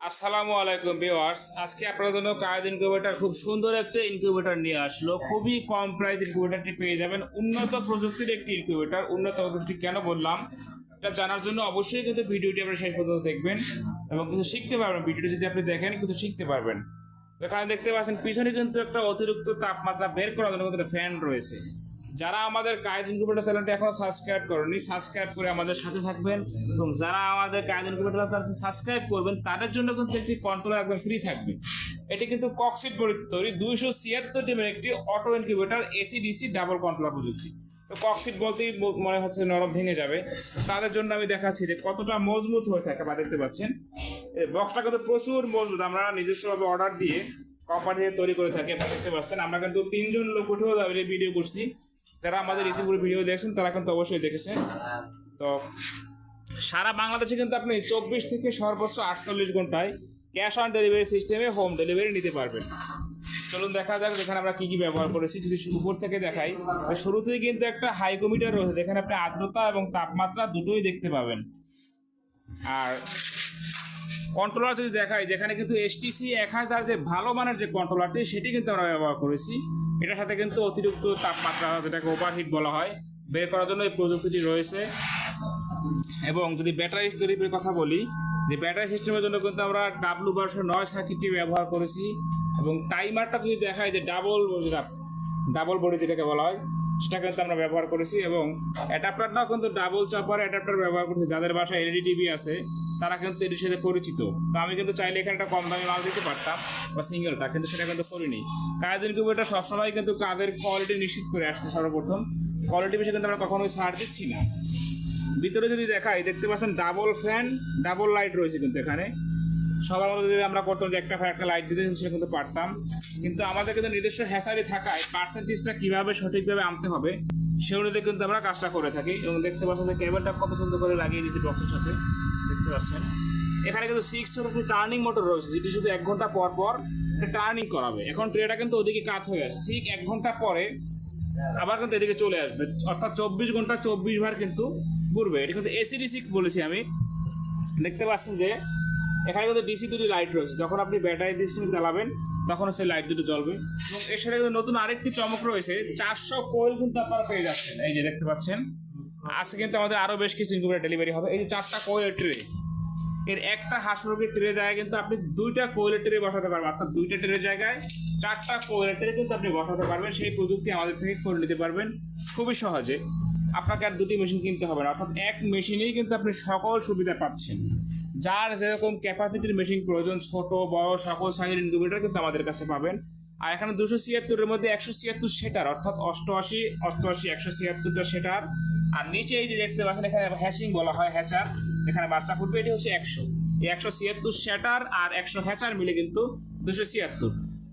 আসসালামু আলাইকুম ভিউয়ার্স। আজকে আপনাদের জন্য কায়দ ইনকিউবেটর খুব সুন্দর একটা ইনকিউবেটর নিয়ে আসলো। খুবই কম প্রাইস ইনকিউবেটরটি পেয়ে যাবেন। উন্নত প্রযুক্তির একটি ইনকিউবেটর উন্নত প্রযুক্তি কেন বললাম? এটা জানার জন্য অবশ্যই কিন্তু ভিডিওটি আপনারা শেষ পর্যন্ত দেখবেন এবং কিছু শিখতে পারবেন। ভিডিওটি যদি আপনি দেখেন, কিছু শিখতে পারবেন। এখানে দেখতে পাচ্ছেন, পিছনে কিন্তু একটা অতিরিক্ত তাপমাত্রা বের করার জন্য কিন্তু ফ্যান রয়েছে। যারা আমাদের কায়দ ইনকিউবেটর চ্যানেলটি এখনও সাবস্ক্রাইব করেনি সাবস্ক্রাইব করে আমাদের সাথে থাকবেন এবং যারা আমাদের কায়দ ইনকিউবেটর চ্যানেলটি সাবস্ক্রাইব করবেন, তাদের জন্য কিন্তু একটি কন্ট্রোলার একদম ফ্রি থাকবে। এটি কিন্তু কক্সিট তৈরি, দুইশো ছিয়াত্তর টিমের একটি auto incubator AC DC double controller প্রযুক্তি। তো কক্সিট বলতেই মনে হচ্ছে নরম ভেঙে যাবে। তাদের জন্য আমি দেখাচ্ছি যে কতটা মজবুত হয়ে থাকে বা দেখতে পাচ্ছেন। বক্সটা কিন্তু প্রচুর মজবুত, আমরা নিজস্বভাবে অর্ডার দিয়ে কোম্পানি তৈরি করে থাকি দেখতে পাচ্ছেন। আমরা কিন্তু তিনজন লোক উঠেও ভিডিও করছি। যারা আমাদের ইতিপূর্বে ভিডিও দেখছেন, তারা কিন্তু অবশ্যই দেখেছেন। তো সারা বাংলাদেশে কিন্তু আপনি চব্বিশ থেকে সর্বোচ্চ আটচল্লিশ ঘন্টায় ক্যাশ অন ডেলিভারি সিস্টেমে হোম ডেলিভারি নিতে পারবেন। চলুন দেখা যাক যেখানে আমরা কী কী ব্যবহার করেছি। যদি উপর থেকে দেখাই শুরুতেই কিন্তু একটা হাইকোমিটার রয়েছে। যেখানে আপনি আর্দ্রতা এবং তাপমাত্রা দুটোই দেখতে পাবেন। আর কন্ট্রোলার যদি দেখাই, যেখানে কিন্তু এসটিসি এক হাজার যে ভালো মানের যে কন্ট্রোলারটি সেটি কিন্তু আমরা ব্যবহার করেছি। এটার সাথে কিন্তু অতিরিক্ত তাপমাত্রা, যেটাকে ওভারহিট বলা হয়, বের করার জন্য এই প্রযুক্তিটি রয়েছে। এবং যদি ব্যাটারি তৈরির কথা বলি, যে ব্যাটারি সিস্টেমের জন্য কিন্তু আমরা ডাব্লু বারোশো নয় সার্কিটটি ব্যবহার করেছি। এবং টাইমারটা যদি দেখায় যে ডাবল ডাবল বডি যেটাকে বলা হয় সেটা কিন্তু আমরা ব্যবহার করেছি এবং অ্যাডাপ্টারটাও কিন্তু ডাবল চাপার অ্যাডাপ্টার ব্যবহার করেছি। যাদের বাসায় এলইডি টিভি আছে, তারা কিন্তু এটির সাথে পরিচিত। তো আমি কিন্তু চাইলে এখানে একটা কম দামে মাল দিতে পারতাম, বা সিঙ্গেলটা কিন্তু সেটা কিন্তু করিনি। কাদের ইনকিউবেটর সবসময় কিন্তু কাদের কোয়ালিটি নিশ্চিত করে আসছে সর্বপ্রথম। কোয়ালিটি বিষয়ে কিন্তু আমরা কখনোই ছাড় দিচ্ছি না। ভিতরে যদি দেখাই, দেখতে পাচ্ছেন ডাবল ফ্যান ডাবল লাইট রয়েছে কিন্তু এখানে। সবার মধ্যে যদি আমরা করতাম যে একটা ফ্যান একটা লাইট দিতে সেটা কিন্তু পারতাম। কিন্তু আমাদের কিন্তু নিজস্ব হ্যাসারি থাকায় পার্সেন্টেজটা কীভাবে সঠিকভাবে আনতে হবে, সে অনুযায়ী কিন্তু আমরা কাজটা করে থাকি। এবং দেখতে পাচ্ছেন যে কেবলটা কত সুন্দর করে লাগিয়ে দিয়েছি বক্সের সাথে। দেখতে পাচ্ছেন? এখানে কিন্তু সিক্স একটি টার্নিং মোটর রয়েছে, যেটি শুধু এক ঘণ্টা পর পর টার্নিং করাবে। এখন ট্রেটা কিন্তু ওদিকে কাজ হয়ে আসে ঠিক এক ঘণ্টা পরে আবার কিন্তু এদিকে চলে আসবে। অর্থাৎ চব্বিশ ঘণ্টা চব্বিশ বার কিন্তু ঘুরবে। এটা কিন্তু এসি ডিসি বলেছি আমি। দেখতে পাচ্ছেন যে এখানে কিন্তু ডিসি দুটি লাইট রয়েছে। যখন আপনি ব্যাটারি সিস্টেমে চালাবেন তখন সেই লাইট দুটো জ্বলবে। এবং এর সাথে কিন্তু নতুন আরেকটি চমক রয়েছে, চারশো কোয়েল কিন্তু আপনারা পেয়ে যাচ্ছেন। এই যে দেখতে পাচ্ছেন, আজকে কিন্তু আমাদের আরও বেশ কিছু ইনকিউবেটর ডেলিভারি হবে। এই যে চারটা কোয়েল ট্রে এর একটা হাঁস মুরগির ট্রে জায়গায় কিন্তু আপনি দুইটা কোয়েলের ট্রে বসাতে পারবেন। অর্থাৎ দুইটা ট্রে জায়গায় চারটা কোয়েলের ট্রে কিন্তু আপনি বসাতে পারবেন। সেই প্রযুক্তি আমাদের থেকে করে নিতে পারবেন। খুবই সহজে। আপনাকে আর দুটি মেশিন কিনতে হবে না। অর্থাৎ এক মেশিনেই কিন্তু আপনি সকল সুবিধা পাচ্ছেন। যার যেরকম ক্যাপাসিটির মেশিন প্রয়োজন, ছোট, বড় সকল সাইজের ইনকিউবেটার কিন্তু আমাদের কাছে পাবেন। আর এখানে দুশো ছিয়াত্তরের মধ্যে একশো ছিয়াত্তর সেটার, অর্থাৎ অষ্টআশি অষ্টআশি, একশো ছিয়াত্তরটা সেটার। আর নিচে এই যে দেখতে পাচ্ছেন, এখানে হ্যাচিং বলা হয় হ্যাচার এখানে বাচ্চা ফুটবে এটি হচ্ছে একশো। এই একশো ছিয়াত্তর সেটার আর একশো হ্যাচার মিলে কিন্তু দুশো ছিয়াত্তর।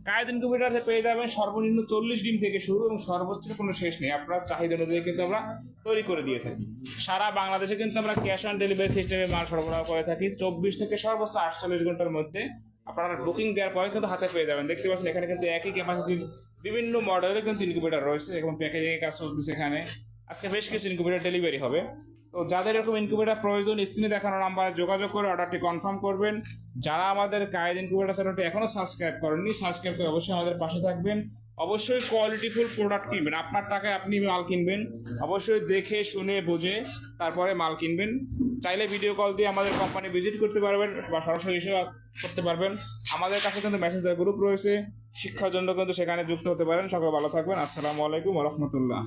কায়দ ইনকিউবেটারে পেয়ে যাবেন সর্বনিম্ন চল্লিশ ডিম থেকে শুরু এবং সর্বোচ্চ কোনো শেষ নেই। আপনার চাহিদা অনুযায়ী কিন্তু আমরা তৈরি করে দিয়ে থাকি। সারা বাংলাদেশে কিন্তু আমরা ক্যাশ অন ডেলিভারি সিস্টেমে মাল সরবরাহ করে থাকি। চব্বিশ থেকে সর্বোচ্চ আটচল্লিশ ঘণ্টার মধ্যে আপনারা বুকিং দেওয়ার পরে কিন্তু হাতে পেয়ে যাবেন। দেখতে পাচ্ছেন এখানে কিন্তু একই ক্যাপাসিটির বিভিন্ন মডেলের কিন্তু ইনকিউবেটার রয়েছে এবং প্যাকেজিং কাজ চলতেছে এখানে। আজকে বেশ কিছু ইনকিউবেটার ডেলিভারি হবে। তো যাদের এরকম ইনকিউবেটার প্রয়োজন, স্ক্রিনে দেখানো নাম্বারে যোগাযোগ করে অর্ডারটি কনফার্ম করবেন। যারা আমাদের কায়েদ ইনকিউবেটার চ্যানেলটি এখনও সাবস্ক্রাইব করেননি সাবস্ক্রাইব করে অবশ্যই আমাদের পাশে থাকবেন। অবশ্যই কোয়ালিটিফুল প্রোডাক্ট কিনবেন। আপনার টাকায় আপনি মাল কিনবেন। অবশ্যই দেখে, শুনে, বুঝে তারপরে মাল কিনবেন। চাইলে ভিডিও কল দিয়ে আমাদের কোম্পানি ভিজিট করতে পারবেন বা সরাসরি এসে করতে পারবেন। আমাদের কাছে কিন্তু মেসেঞ্জার গ্রুপ রয়েছে। শিক্ষার জন্য কিন্তু সেখানে যুক্ত হতে পারেন। সকলে ভালো থাকবেন। আসসালামু আলাইকুম রহমতুল্লাহ।